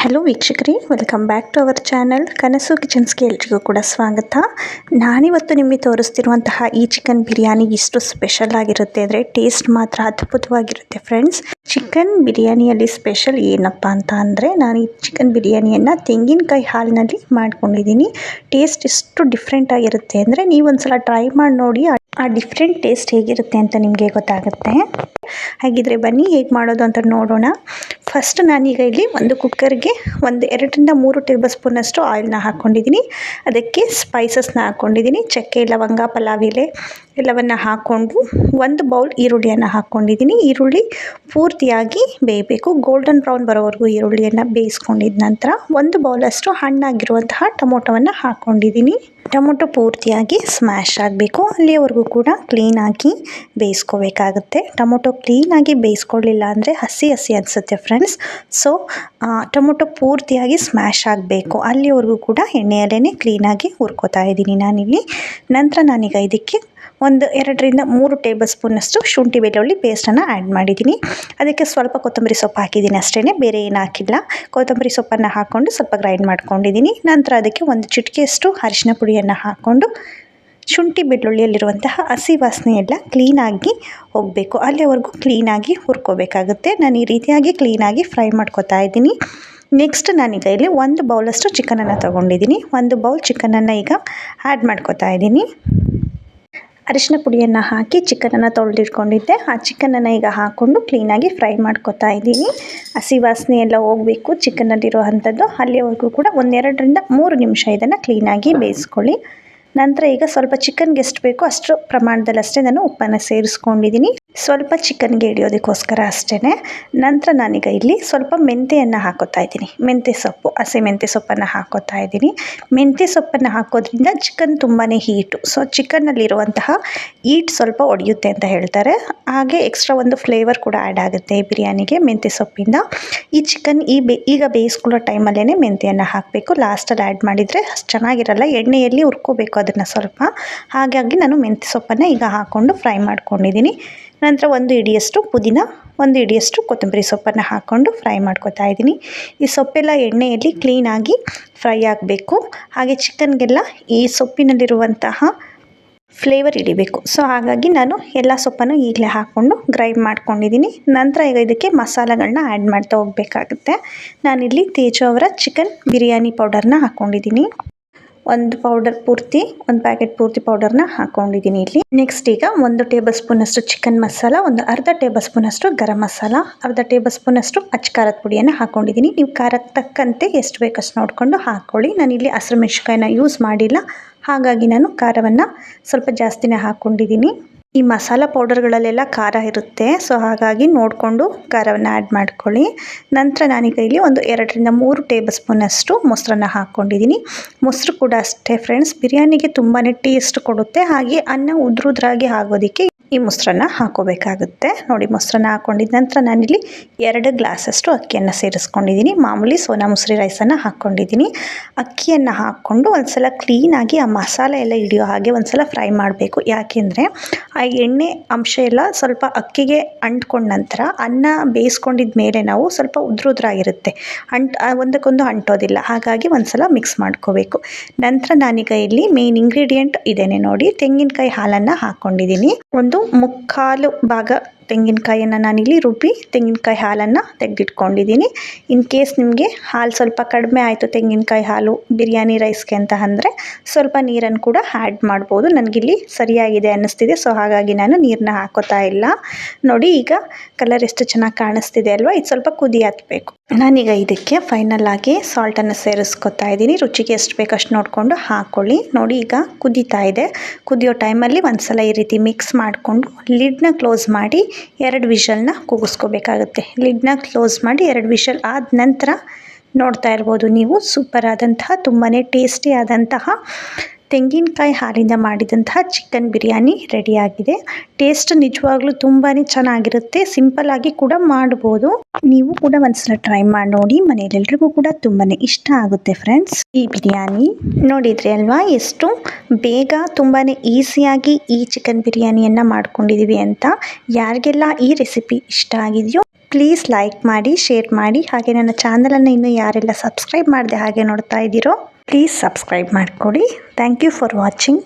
Hello ವೀಕ್ಷಕರೇ welcome back to our channel Kanasu ಕಿಚನ್ಸ್ಗೆ ಎಲ್ರಿಗೂ ಕೂಡ ಸ್ವಾಗತ. ನಾನಿವತ್ತು ನಿಮಗೆ ತೋರಿಸ್ತಿರುವಂತಹ ಈ ಚಿಕನ್ ಬಿರಿಯಾನಿ ಇಷ್ಟು ಸ್ಪೆಷಲ್ ಆಗಿರುತ್ತೆ ಅಂದರೆ ಟೇಸ್ಟ್ ಮಾತ್ರ ಅದ್ಭುತವಾಗಿರುತ್ತೆ ಫ್ರೆಂಡ್ಸ್ ಚಿಕನ್ ಬಿರಿಯಾನಿಯಲ್ಲಿ ಸ್ಪೆಷಲ್ ಏನಪ್ಪ ಅಂತ ಅಂದರೆ ನಾನು ಈ ಚಿಕನ್ ಬಿರಿಯಾನಿಯನ್ನು ತೆಂಗಿನಕಾಯಿ ಹಾಲಿನಲ್ಲಿ ಮಾಡ್ಕೊಂಡಿದ್ದೀನಿ. ಟೇಸ್ಟ್ ಎಷ್ಟು ಡಿಫ್ರೆಂಟ್ ಆಗಿರುತ್ತೆ ಅಂದರೆ ನೀವು ಒಂದ್ಸಲ ಟ್ರೈ ಮಾಡಿ ನೋಡಿ, ಆ ಡಿಫ್ರೆಂಟ್ ಟೇಸ್ಟ್ ಹೇಗಿರುತ್ತೆ ಅಂತ ನಿಮಗೆ ಗೊತ್ತಾಗುತ್ತೆ. ಹಾಗಿದ್ರೆ ಬನ್ನಿ, ಹೇಗೆ ಮಾಡೋದು ಅಂತ ನೋಡೋಣ. ಫಸ್ಟ್ ನಾನೀಗ ಇಲ್ಲಿ ಒಂದು ಕುಕ್ಕರ್ಗೆ ಒಂದು ಎರಡರಿಂದ ಮೂರು ಟೇಬಲ್ ಸ್ಪೂನಷ್ಟು ಆಯಿಲ್ನ ಹಾಕ್ಕೊಂಡಿದ್ದೀನಿ ಅದಕ್ಕೆ ಸ್ಪೈಸಸ್ನ ಹಾಕ್ಕೊಂಡಿದ್ದೀನಿ ಚಕ್ಕೆ, ಲವಂಗ, ಪಲಾವ್, ಎಲೆ. ಎಲ್ಲವನ್ನು ಹಾಕ್ಕೊಂಡು ಒಂದು ಬೌಲ್ ಈರುಳ್ಳಿಯನ್ನು ಹಾಕ್ಕೊಂಡಿದ್ದೀನಿ ಈರುಳ್ಳಿ ಪೂರ್ತಿಯಾಗಿ ಬೇಯಬೇಕು. ಗೋಲ್ಡನ್ ಬ್ರೌನ್ ಬರೋವರೆಗೂ ಈರುಳ್ಳಿಯನ್ನು ಬೇಯಿಸ್ಕೊಂಡಿದ್ದ ನಂತರ ಒಂದು ಬೌಲಷ್ಟು ಹಣ್ಣಾಗಿರುವಂತಹ ಟೊಮೊಟೊವನ್ನು ಹಾಕ್ಕೊಂಡಿದ್ದೀನಿ ಟೊಮೊಟೊ ಪೂರ್ತಿಯಾಗಿ ಸ್ಮ್ಯಾಶ್ ಆಗಬೇಕು. ಅಲ್ಲಿಯವರೆಗೂ ಕೂಡ ಕ್ಲೀನಾಗಿ ಬೇಯಿಸ್ಕೋಬೇಕಾಗುತ್ತೆ. ಟೊಮೊಟೊ ಕ್ಲೀನಾಗಿ ಬೇಯಿಸ್ಕೊಳ್ಳಿಲ್ಲ ಅಂದರೆ ಹಸಿ ಹಸಿ ಅನಿಸುತ್ತೆ ಫ್ರೆಂಡ್ಸ್. ಸೊ ಟೊಮೊಟೊ ಪೂರ್ತಿಯಾಗಿ ಸ್ಮ್ಯಾಶ್ ಆಗಬೇಕು. ಅಲ್ಲಿವರೆಗೂ ಕೂಡ ಎಣ್ಣೆಯಲ್ಲೇ ಕ್ಲೀನಾಗಿ ಹುರ್ಕೋತಾ ಇದ್ದೀನಿ ನಾನಿಲ್ಲಿ. ನಂತರ ನಾನೀಗ ಇದಕ್ಕೆ ಒಂದು, ಎರಡರಿಂದ ಮೂರು ಟೇಬಲ್ ಸ್ಪೂನಷ್ಟು ಶುಂಠಿ ಬೆಳ್ಳುಳ್ಳಿ ಪೇಸ್ಟನ್ನು ಆ್ಯಡ್ ಮಾಡಿದ್ದೀನಿ. ಅದಕ್ಕೆ ಸ್ವಲ್ಪ ಕೊತ್ತಂಬರಿ ಸೊಪ್ಪು ಹಾಕಿದ್ದೀನಿ ಅಷ್ಟೇ ಬೇರೆ ಏನು ಹಾಕಿಲ್ಲ. ಕೊತ್ತಂಬರಿ ಸೊಪ್ಪನ್ನು ಹಾಕ್ಕೊಂಡು ಸ್ವಲ್ಪ ಗ್ರೈಂಡ್ ಮಾಡ್ಕೊಂಡಿದ್ದೀನಿ. ನಂತರ ಅದಕ್ಕೆ ಒಂದು ಚಿಟಿಕೆಯಷ್ಟು ಅರಿಶಿನ ಪುಡಿಯನ್ನು ಹಾಕ್ಕೊಂಡು ಶುಂಠಿ ಬೆಳ್ಳುಳ್ಳಿಯಲ್ಲಿರುವಂತಹ ಹಸಿ ವಾಸನೆ ಎಲ್ಲ ಕ್ಲೀನಾಗಿ ಹೋಗಬೇಕು. ಅಲ್ಲಿವರೆಗೂ ಕ್ಲೀನಾಗಿ ಹುರ್ಕೋಬೇಕಾಗುತ್ತೆ. ನಾನು ಈ ರೀತಿಯಾಗಿ ಕ್ಲೀನಾಗಿ ಫ್ರೈ ಮಾಡ್ಕೊತಾ ಇದ್ದೀನಿ. ನೆಕ್ಸ್ಟ್ ನಾನೀಗ ಇಲ್ಲಿ ಒಂದು ಬೌಲಷ್ಟು ಚಿಕನನ್ನು ತೊಗೊಂಡಿದ್ದೀನಿ. ಒಂದು ಬೌಲ್ ಚಿಕನನ್ನು ಈಗ ಆ್ಯಡ್ ಮಾಡ್ಕೊತಾ ಇದ್ದೀನಿ. ಅರಿಶಿನ ಪುಡಿಯನ್ನು ಹಾಕಿ ಚಿಕನನ್ನು ತೊಳೆದಿಟ್ಕೊಂಡಿದ್ದೆ. ಆ ಚಿಕನನ್ನು ಈಗ ಹಾಕ್ಕೊಂಡು ಕ್ಲೀನಾಗಿ ಫ್ರೈ ಮಾಡ್ಕೊತಾ ಇದ್ದೀನಿ. ಹಸಿ ವಾಸನೆ ಎಲ್ಲ ಹೋಗಬೇಕು ಚಿಕನಲ್ಲಿರೋ ಅಂಥದ್ದು. ಅಲ್ಲಿವರೆಗೂ ಕೂಡ ಒಂದೆರಡರಿಂದ ಮೂರು ನಿಮಿಷ ಇದನ್ನು ಕ್ಲೀನಾಗಿ ಬೇಯಿಸ್ಕೊಳ್ಳಿ. ನಂತರ ಈಗ ಸ್ವಲ್ಪ ಚಿಕನ್ಗೆ ಎಷ್ಟು ಬೇಕೋ. ಅಷ್ಟು ಪ್ರಮಾಣದಲ್ಲಿ ಅಷ್ಟೇ ನಾನು ಉಪ್ಪನ್ನು ಸೇರಿಸ್ಕೊಂಡಿದ್ದೀನಿ. ಸ್ವಲ್ಪ ಚಿಕನ್ಗೆ ಹಿಡಿಯೋದಕ್ಕೋಸ್ಕರ ಅಷ್ಟೇ ನಂತರ ನಾನೀಗ ಇಲ್ಲಿ ಸ್ವಲ್ಪ ಮೆಂತೆಯನ್ನು ಹಾಕೋತಾ ಇದ್ದೀನಿ. ಮೆಂತ್ಯ ಸೊಪ್ಪು, ಹಸಿ ಮೆಂತ್ಯ ಸೊಪ್ಪನ್ನು ಹಾಕೋತಾ ಇದ್ದೀನಿ. ಮೆಂತ್ಯ ಸೊಪ್ಪನ್ನು ಹಾಕೋದ್ರಿಂದ ಚಿಕನ್ ತುಂಬಾ ಹೀಟು. ಸೊ ಚಿಕನ್ನಲ್ಲಿರುವಂತಹ ಹೀಟ್ ಸ್ವಲ್ಪ ಒಡೆಯುತ್ತೆ ಅಂತ ಹೇಳ್ತಾರೆ. ಹಾಗೆ ಎಕ್ಸ್ಟ್ರಾ ಒಂದು ಫ್ಲೇವರ್ ಕೂಡ ಆ್ಯಡ್ ಆಗುತ್ತೆ ಬಿರಿಯಾನಿಗೆ, ಮೆಂತ್ಯ ಸೊಪ್ಪಿಂದ. ಈ ಚಿಕನ್ ಈ ಬೇ, ಈಗ ಬೇಯಿಸ್ಕೊಳ್ಳೋ ಟೈಮಲ್ಲೇ ಮೆಂತೆಯನ್ನು ಹಾಕಬೇಕು. ಲಾಸ್ಟಲ್ಲಿ ಆ್ಯಡ್ ಮಾಡಿದರೆ ಅಷ್ಟು ಚೆನ್ನಾಗಿರಲ್ಲ. ಎಣ್ಣೆಯಲ್ಲಿ ಹುರ್ಕೋಬೇಕು ಅದನ್ನು ಸ್ವಲ್ಪ. ಹಾಗಾಗಿ ನಾನು ಮೆಂತ್ಯ ಸೊಪ್ಪನ್ನು ಈಗ ಹಾಕ್ಕೊಂಡು ಫ್ರೈ ಮಾಡ್ಕೊಂಡಿದ್ದೀನಿ. ನಂತರ ಒಂದು ಹಿಡಿಯಷ್ಟು ಪುದೀನ, ಒಂದು ಹಿಡಿಯಷ್ಟು ಕೊತ್ತಂಬರಿ ಸೊಪ್ಪನ್ನು ಹಾಕ್ಕೊಂಡು ಫ್ರೈ ಮಾಡ್ಕೊತಾ ಇದ್ದೀನಿ. ಈ ಸೊಪ್ಪೆಲ್ಲ ಎಣ್ಣೆಯಲ್ಲಿ ಕ್ಲೀನಾಗಿ ಫ್ರೈ ಆಗಬೇಕು. ಹಾಗೆ ಚಿಕನ್ಗೆಲ್ಲ ಈ ಸೊಪ್ಪಿನಲ್ಲಿರುವಂತಹ ಫ್ಲೇವರ್ ಹಿಡಿಬೇಕು. ಸೊ ಹಾಗಾಗಿ ನಾನು ಎಲ್ಲ ಸೊಪ್ಪನ್ನು ಈಗಲೇ ಹಾಕ್ಕೊಂಡು ಗ್ರೈಂಡ್ ಮಾಡ್ಕೊಂಡಿದ್ದೀನಿ. ನಂತರ ಈಗ ಇದಕ್ಕೆ ಮಸಾಲೆಗಳನ್ನ ಆ್ಯಡ್ ಮಾಡ್ತಾ ಹೋಗಬೇಕಾಗುತ್ತೆ. ನಾನಿಲ್ಲಿ ತೇಜು ಅವರ ಚಿಕನ್ ಬಿರಿಯಾನಿ ಪೌಡರ್ನ ಹಾಕ್ಕೊಂಡಿದ್ದೀನಿ ಒಂದು ಪೌಡರ್ ಪೂರ್ತಿ, ಒಂದು ಪ್ಯಾಕೆಟ್ ಪೂರ್ತಿ ಪೌಡರ್ನ ಹಾಕೊಂಡಿದ್ದೀನಿ ಇಲ್ಲಿ. ನೆಕ್ಸ್ಟ್ ಈಗ ಒಂದು ಟೇಬಲ್ ಸ್ಪೂನಷ್ಟು ಚಿಕನ್ ಮಸಾಲ ಒಂದು ಅರ್ಧ ಟೇಬಲ್ ಸ್ಪೂನಷ್ಟು ಗರಂ ಮಸಾಲ ಅರ್ಧ ಟೇಬಲ್ ಸ್ಪೂನಷ್ಟು ಅಚ್ಚ ಖಾರದ ಪುಡಿಯನ್ನು ಹಾಕೊಂಡಿದ್ದೀನಿ. ನೀವು ಖಾರಕ್ಕೆ ತಕ್ಕಂತೆ ಎಷ್ಟು ಬೇಕಷ್ಟು ನೋಡಿಕೊಂಡು ಹಾಕ್ಕೊಳ್ಳಿ ನಾನಿಲ್ಲಿ ಹಸಿರು ಮೆಣಸಿನ್ಕಾಯಿನ ಯೂಸ್ ಮಾಡಿಲ್ಲ. ಹಾಗಾಗಿ ನಾನು ಖಾರವನ್ನು ಸ್ವಲ್ಪ ಜಾಸ್ತಿನೇ ಹಾಕ್ಕೊಂಡಿದ್ದೀನಿ ಈ ಮಸಾಲ ಪೌಡರ್ಗಳಲ್ಲೆಲ್ಲ ಖಾರ ಇರುತ್ತೆ. ಸೊ, ಹಾಗಾಗಿ ನೋಡಿಕೊಂಡು ಖಾರವನ್ನು ಆ್ಯಡ್ ಮಾಡ್ಕೊಳ್ಳಿ. ನಂತರ ನಾನೀಗ ಇಲ್ಲಿ ಒಂದು ಎರಡರಿಂದ ಮೂರು ಟೇಬಲ್ ಸ್ಪೂನಷ್ಟು ಮೊಸರನ್ನ ಹಾಕ್ಕೊಂಡಿದ್ದೀನಿ ಮೊಸರು ಕೂಡ ಅಷ್ಟೇ ಫ್ರೆಂಡ್ಸ್ ಬಿರಿಯಾನಿಗೆ ತುಂಬಾ ಟೇಸ್ಟ್ ಕೊಡುತ್ತೆ. ಹಾಗೆ ಅನ್ನ ಉದ್ರುದ್ರಾಗಿ ಆಗೋದಕ್ಕೆ ಈ ಮೊಸರನ್ನ ಹಾಕೋಬೇಕಾಗುತ್ತೆ. ನೋಡಿ, ಮೊಸರನ್ನ ಹಾಕ್ಕೊಂಡಿದ್ದ ನಂತರ ನಾನಿಲ್ಲಿ ಎರಡು ಗ್ಲಾಸಷ್ಟು ಅಕ್ಕಿಯನ್ನು ಸೇರಿಸ್ಕೊಂಡಿದ್ದೀನಿ. ಮಾಮೂಲಿ ಸೋನಾ ಮುಸ್ರಿ ರೈಸನ್ನು ಹಾಕ್ಕೊಂಡಿದ್ದೀನಿ ಅಕ್ಕಿಯನ್ನು ಹಾಕ್ಕೊಂಡು ಒಂದ್ಸಲ ಕ್ಲೀನಾಗಿ ಆ ಮಸಾಲೆ ಎಲ್ಲ ಹಿಡಿಯೋ ಹಾಗೆ ಒಂದ್ಸಲ ಫ್ರೈ ಮಾಡಬೇಕು. ಯಾಕೆಂದರೆ ಆ ಎಣ್ಣೆ ಅಂಶ ಎಲ್ಲ ಸ್ವಲ್ಪ ಅಕ್ಕಿಗೆ ಅಂಟ್ಕೊಂಡ ನಂತರ ಅನ್ನ ಬೇಯಿಸ್ಕೊಂಡಿದ ಮೇಲೆ ನಾವು ಸ್ವಲ್ಪ ಉದ್ರುದ್ರಾಗಿರುತ್ತೆ. ಅಂಟ್ ಒಂದಕ್ಕೊಂದು ಅಂಟೋದಿಲ್ಲ. ಹಾಗಾಗಿ ಒಂದ್ಸಲ ಮಿಕ್ಸ್ ಮಾಡ್ಕೋಬೇಕು. ನಂತರ ನಾನೀಗ ಇಲ್ಲಿ ಮೇನ್ ಇಂಗ್ರೀಡಿಯೆಂಟ್ ಇದೇನೆ ನೋಡಿ. ತೆಂಗಿನಕಾಯಿ ಹಾಲನ್ನು ಹಾಕ್ಕೊಂಡಿದ್ದೀನಿ ಒಂದು മുക്കാലും ഭാഗ ತೆಂಗಿನಕಾಯಿಯನ್ನು ನಾನಿಲ್ಲಿ ರುಬ್ಬಿ ತೆಂಗಿನಕಾಯಿ ಹಾಲನ್ನು ತೆಗೆದಿಟ್ಕೊಂಡಿದ್ದೀನಿ. ಇನ್ ಕೇಸ್ ನಿಮಗೆ ಹಾಲು ಸ್ವಲ್ಪ ಕಡಿಮೆ ಆಯಿತು ತೆಂಗಿನಕಾಯಿ ಹಾಲು, ಬಿರಿಯಾನಿ ರೈಸ್ಗೆ ಅಂತ ಅಂದರೆ ಸ್ವಲ್ಪ ನೀರನ್ನು ಕೂಡ ಆ್ಯಡ್ ಮಾಡ್ಬೋದು. ನನಗಿಲ್ಲಿ ಸರಿಯಾಗಿದೆ ಅನ್ನಿಸ್ತಿದೆ ಸೊ ಹಾಗಾಗಿ ನಾನು ನೀರನ್ನ ಹಾಕೋತಾ ಇಲ್ಲ. ನೋಡಿ, ಈಗ ಕಲರ್ ಎಷ್ಟು ಚೆನ್ನಾಗಿ ಕಾಣಿಸ್ತಿದೆ ಅಲ್ವಾ? ಇದು ಸ್ವಲ್ಪ ಕುದಿ ಹಾಕಬೇಕು. ನಾನೀಗ ಇದಕ್ಕೆ ಫೈನಲ್ ಆಗಿ ಸಾಲ್ಟನ್ನು ಸೇರಿಸ್ಕೊತಾ ಇದ್ದೀನಿ. ರುಚಿಗೆ ಎಷ್ಟು ಬೇಕಷ್ಟು ನೋಡಿಕೊಂಡು ಹಾಕ್ಕೊಳ್ಳಿ ನೋಡಿ, ಈಗ ಕುದೀತಾ ಇದೆ. ಕುದಿಯೋ ಟೈಮಲ್ಲಿ ಒಂದು ಸಲ ಈ ರೀತಿ ಮಿಕ್ಸ್ ಮಾಡಿಕೊಂಡು ಲಿಡ್ನ ಕ್ಲೋಸ್ ಮಾಡಿ ಎರಡು ವಿಷಲ್ನ ಕೂಗಿಸ್ಕೋಬೇಕಾಗುತ್ತೆ. ಲಿಡ್ನ ಕ್ಲೋಸ್ ಮಾಡಿ ಎರಡು ವಿಷಲ್ ಆದ ನಂತರ ನೋಡ್ತಾ ಇರ್ಬೋದು ನೀವು ಸೂಪರ್ ಆದಂತಹ ತುಂಬಾ ಟೇಸ್ಟಿ ಆದಂತಹ ತೆಂಗಿನಕಾಯಿ ಹಾಲಿಂದ ಮಾಡಿದಂತಹ ಚಿಕನ್ ಬಿರಿಯಾನಿ ರೆಡಿಯಾಗಿದೆ. ಟೇಸ್ಟ್ ನಿಜವಾಗ್ಲೂ ತುಂಬಾ ಚೆನ್ನಾಗಿರುತ್ತೆ. ಸಿಂಪಲ್ ಆಗಿ ಕೂಡ ಮಾಡಬಹುದು ನೀವು ಕೂಡ ಒಂದ್ಸಲ ಟ್ರೈ ಮಾಡಿ ನೋಡಿ. ಮನೆಯಲ್ಲೆಲ್ರಿಗೂ ಕೂಡ ತುಂಬಾ ಇಷ್ಟ ಆಗುತ್ತೆ ಫ್ರೆಂಡ್ಸ್ ಈ ಬಿರಿಯಾನಿ ನೋಡಿದ್ರೆ ಅಲ್ವಾ? ಎಷ್ಟು ಬೇಗ ತುಂಬಾ ಈಸಿಯಾಗಿ ಈ ಚಿಕನ್ ಬಿರಿಯಾನಿಯನ್ನ ಮಾಡ್ಕೊಂಡಿದೀವಿ ಅಂತ. ಯಾರಿಗೆಲ್ಲ ಈ ರೆಸಿಪಿ ಇಷ್ಟ ಆಗಿದೆಯೋ ಪ್ಲೀಸ್ ಲೈಕ್ ಮಾಡಿ ಶೇರ್ ಮಾಡಿ. ಹಾಗೆ ನನ್ನ ಚಾನಲನ್ನು ಇನ್ನೂ ಯಾರೆಲ್ಲ ಸಬ್ಸ್ಕ್ರೈಬ್ ಮಾಡಿದೆ ಹಾಗೆ ನೋಡ್ತಾ ಇದ್ದೀರೋ ಪ್ಲೀಸ್ ಸಬ್ಸ್ಕ್ರೈಬ್ ಮಾಡಿಕೊಡಿ ಥ್ಯಾಂಕ್ ಯು ಫಾರ್ ವಾಚಿಂಗ್